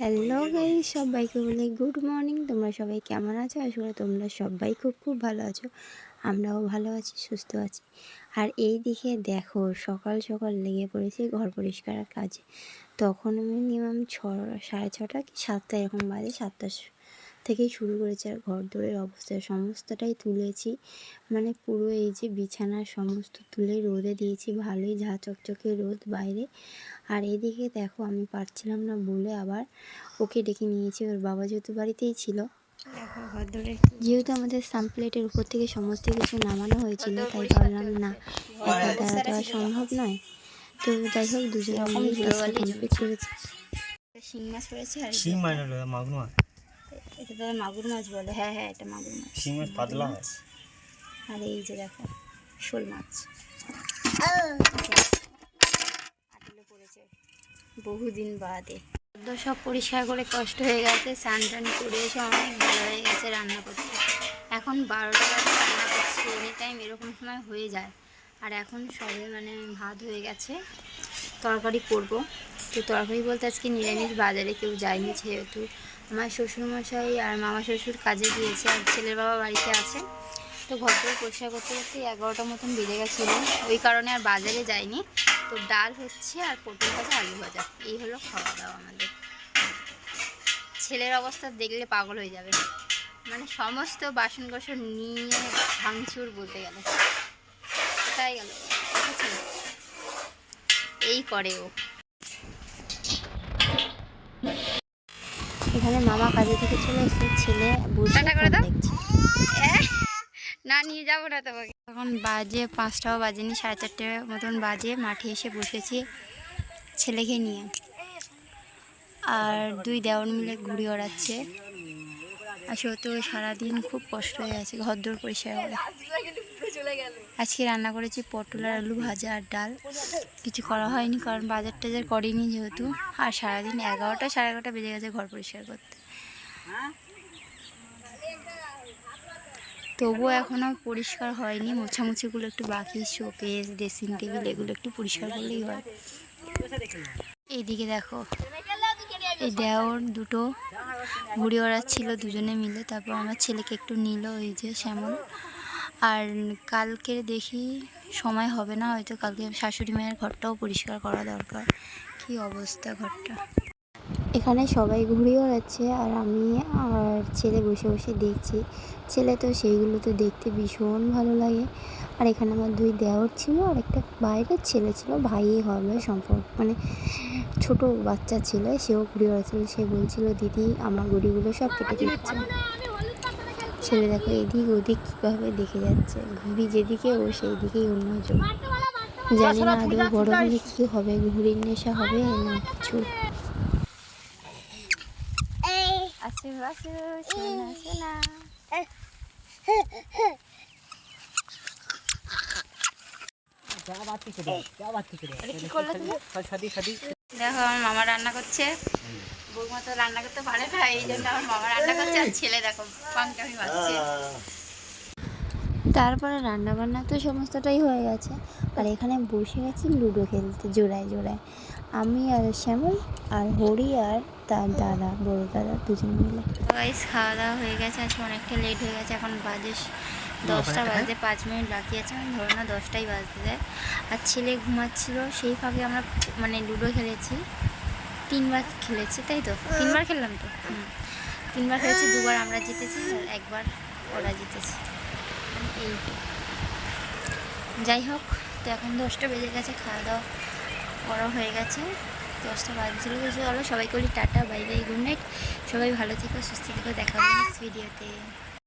Hello guy সবাইকে বলে good morning. তোমরা সবাই কেমন আছো? আসলে তোমরা সবাই খুব খুব ভালো আছো। আমরাও ভালো আছি সুস্থ আছি। আর এই দিকে দেখো সকাল সকাল লেগে পড়েছি ঘর পরিষ্কারের কাজে। তখন মিনিমাম ছ সাড়ে ছটা কি সাতটা এরকম বাজে সাতটা থেকেই শুরু করেছি আর ঘর দৌড়ের অবস্থা সমস্তটাই তুলেছি। মানে পুরো এই যে বিছানার সমস্ত তুলে রোদে দিয়েছি ভালোই ঝা চকচকে রোদ বাইরে। আর এদিকে দেখো আমি পারছিলাম না বলে আবার ওকে ডেকে নিয়েছি ওর বাবা যেহেতু বাড়িতেই ছিল। যেহেতু আমাদের সামপ্লেটের উপর থেকে সমস্ত কিছু নামানো হয়েছিল তাই ভাবলাম না একা দ্বারা তো আর সম্ভব নয়। তো যাই হোক দুজনে মিলে কমপ্লিট করেছি। শিং মাছ পড়েছে আর শিং মাছ হলো মাগুর মাছ। এটা তো মাগুর মাছ বলে। হ্যাঁ হ্যাঁ এটা মাগুর মাছ। শিং মাছ পাতলা হয় আর এই যে দেখো শোল মাছ। আটলে পড়েছে। বহুদিন বাদে। সব পরিষ্কার করে কষ্ট হয়ে গেছে স্নান টান করে এসে অনেক ভালো হয়ে গেছে রান্না করতে। এখন বারোটা বাজে রান্না করছি এনি টাইম এরকম সময় হয়ে যায়। আর এখন সবে মানে ভাত হয়ে গেছে তরকারি করব। তো তরকারি বলতে আজকে নিরামিষ বাজারে কেউ যায়নি যেহেতু। আমার শ্বশুরমশাই আর মামা শ্বশুর কাজে গিয়েছে আর ছেলের বাবা বাড়িতে আছে। তো ঘর করে পরিষ্কার করতে করতে এগারোটার মতন বেড়ে গেছিল। ওই কারণে আর বাজারে যাইনি। তো ডাল হচ্ছে আর পটল ভাজা, আলু ভাজা। এই হলো খাওয়া দাওয়া আমাদের। ছেলের অবস্থা দেখলে পাগল হয়ে যাবে। মানে সমস্ত বাসন কোসন নিয়ে ভাঙচুর বলতে গেলে। তাই গেল? এই করে ও। এখানে মামা কাজে থেকে চলে এসেছে ছেলে। দেখছে। না নিয়ে যাব না তোমাকে। এখন বাজে পাঁচটাও বাজেনি সাড়ে চারটে মতন বাজে মাঠে এসে বসেছি ছেলেকে নিয়ে। আর দুই দেওয়ার মিলে ঘুড়ি ওড়াচ্ছে। আসলে তো সারাদিন খুব কষ্ট হয়ে গেছে ঘর দৌড় পরিষ্কার করে। আজকে রান্না করেছি পটল আর আলু ভাজা আর ডাল। কিছু করা হয়নি কারণ বাজার টাজার করিনি যেহেতু। আর সারাদিন এগারোটা, সাড়ে এগারোটা বেজে গেছে ঘর পরিষ্কার করতে। তবুও এখনও পরিষ্কার হয়নি। মোছামুছিগুলো একটু বাকি, শোকেস, ড্রেসিং টেবিল এগুলো একটু পরিষ্কার করলেই হয়। এইদিকে দেখো, এই দেওর দুটো ঘুড়ি ওড়াচ্ছিল দুজনে মিলে। তারপর আমার ছেলেকে একটু নিল ওই যে শ্যামল। আর কালকে দেখি সময় হবে না, হয়তো কালকে শাশুড়ি মায়ের ঘরটাও পরিষ্কার করা দরকার। কি অবস্থা ঘরটা? এখানে সবাই ঘুরে ওড়াচ্ছে আর আমি আর ছেলে বসে বসে দেখছি। ছেলে তো সেইগুলো তো দেখতে ভীষণ ভালো লাগে। আর এখানে আমার দুই দেওর ছিল আর একটা বাইরের ছেলে ছিল ভাইই হবে সম্পর্ক মানে ছোট বাচ্চা ছিল, সেও ঘুরে ওড়াচ্ছিল। সে বলছিল, দিদি, আমার গড়িগুলো সব কেটে দিচ্ছে। ছেলে দেখো এদিক ওদিক কীভাবে দেখে যাচ্ছে? ঘুড়ি যেদিকে ও সেই দিকেই অন্যজন জানি না আদৌ বড় হলে কী হবে ঘুড়ির নেশা হবে না কিছু। সোনা দেখো আমার মামা রান্না করছে। বৌমা তো রান্না করতে পারে না এই জন্য আমার মামা রান্না করছে আর ছেলে দেখো পাঙ্কামি মারছে তারপরে রান্না বান্না তো সমস্তটাই হয়ে গেছে। আর এখানে বসে গেছি লুডো খেলতে জোড়ায় জোড়ায়। আমি আর শ্যামল আর হরি আর তার দাদা বড় দাদা দুজন মিলে। গাইস খাওয়া দাওয়া হয়ে গেছে আজকে অনেকটা লেট হয়ে গেছে এখন বাজে দশটা বাজতে পাঁচ মিনিট বাকি আছে আমি ধরো না দশটাই বাজতে যায় আর ছেলে ঘুমাচ্ছিল সেই ফাঁকে আমরা মানে লুডো খেলেছি। তিনবার খেলেছি, তাই তো? তিনবার খেললাম তো? তিনবার খেলেছি, দুবার আমরা জিতেছি আর একবার ওরা জিতেছে। এই। যাই হোক, তো এখন দশটা বেজে গেছে খাওয়া দাওয়া করা হয়ে গেছে। দশটা বাজছিল, তো চলো সবাইকে বলি tata bye bye good night. সবাই ভালো থেকো, সুস্থ থেকো, দেখা হবে ভিডিওতে